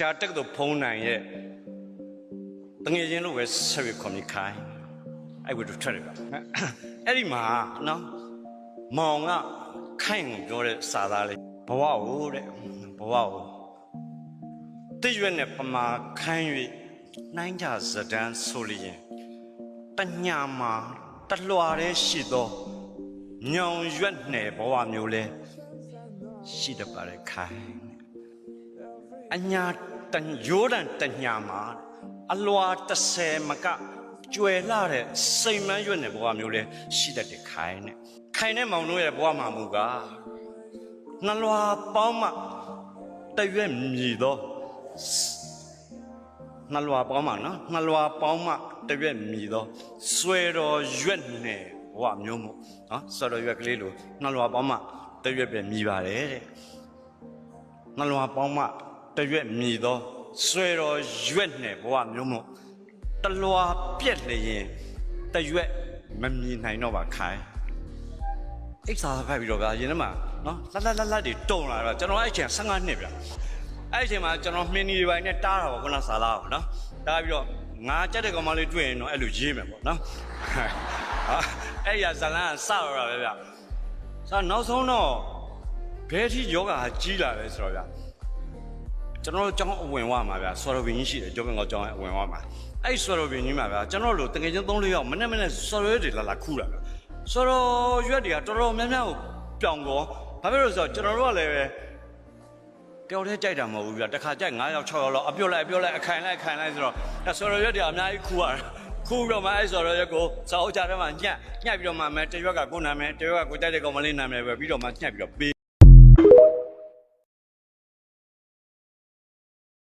ဆရာတက်တော့ဖုံးနိုင်ရဲ့တငယ်ချင်းလို့ပဲဆက်ပြီးခေါ်မိခိုင်းအဲ့ဝတ္ထုထွက်တယ်ဗျအဲ့ဒီမှာနော်မောင်ကခိုင်ကိုပြောတဲ့စာသားလေးဘဝကိုတဲ့ဘဝကိုတည့်ရွက်နဲ့ပမာခိုင်း၍နိုင်ကြဇဒန်းဆိုလျင်တညာမှာတလွာတဲ့ရှိသောညောင်ရွက်နယ်ဘဝမျိုးလဲရှိတတ်ပါရဲ့ခိုင်း အညာတန်ရိုးတန်တညာမှာအလွာ30မကကျွယ်လာတဲ့စိတ်မန်းရွက်တဲ့ဘဝမျိုးလဲရှိတတ်တယ်ခိုင်းနဲ့ခိုင်းတဲ့မောင်တို့ရဲ့ဘဝမှာမူကားနှလွာပေါင်းမှတရွက်မြည်သောနှလွာပေါင်းမှနော်နှလွာပေါင်းမှတရွက်မြည်သောဆွဲတော်ရွက်နဲ့ဘဝမျိုးမို့နော်ဆွဲတော်ရွက်ကလေးလိုနှလွာပေါင်းမှတရွက်ပဲမြည်ပါတယ်တဲ့နှလွာပေါင်းမှ တရွက်မြည်သောဆွဲတော်ရွက်နဲ့ဘဝမျိုးမို့တလွာပြက်လျင်တရွက်မမြည်နိုင်တော့ပါခိုင်းအိတ်စာဖတ်ပြီးတော့ဗျာရင်ထဲမှာနော်လတ်လတ်လတ်လတ်တွေတုံလာတော့ကျွန်တော်အဲ့အချိန်15နှစ်ဗျာအဲ့အချိန်မှာကျွန်တော်မှင်းနေပိုင်းနဲ့တားတာပေါ့ခုနစာလားပေါ့နော်တားပြီးတော့ငါကြက်တဲ့ကောင်မလေးတွေ့ရင်တော့အဲ့လိုရေးမယ်ပေါ့နော်ဟာအဲ့ရဇလန်းကစတော့တာပဲဗျာဆိုတော့နောက်ဆုံးတော့ဘယ်ထိယောဂဟာကြီးလာလဲဆိုတော့ဗျာ ကျွန်တော်တို့ကျောင်းအဝင်ဝမှာဗျာဆော်ရဘင်းကြီးရှိတယ်ကျောင်းကကျောင်းရဲ့အဝင်ဝမှာအဲ့ဒီဆော်ရဘင်းကြီးမှာဗျာကျွန်တော်တို့တကယ်ချင်း3-4ယောက်မနေ့မနေ့ဆော်ရွက်တွေလာလာခူးလာဗျာဆော်ရရွက်တွေကတော်တော်များများကိုပြောင်ကောဘာဖြစ်လို့လဲဆိုတော့ကျွန်တော်တို့ကလည်းပဲတယောက်တည်းကြိုက်တာမဟုတ်ဘူးဗျာတစ်ခါကြိုက်9ယောက်6ယောက်လောက်အပြုတ်လိုက်အပြုတ်လိုက်အခိုင်လိုက်အခိုင်လိုက်ဆိုတော့အဲ့ဆော်ရရွက်တွေအများကြီးခူးရတာခူးပြီးတော့မှအဲ့ဆော်ရရွက်ကိုစာအုပ်ကြထဲမှာညှက်ညှက်ပြီးတော့မှမဲတရွက်ကကိုယ်နာမည်တရွက်ကကိုကြိုက်တဲ့ကောင်မလေးနာမည်ပဲပြီးတော့မှညှက်ပြီးတော့ပေး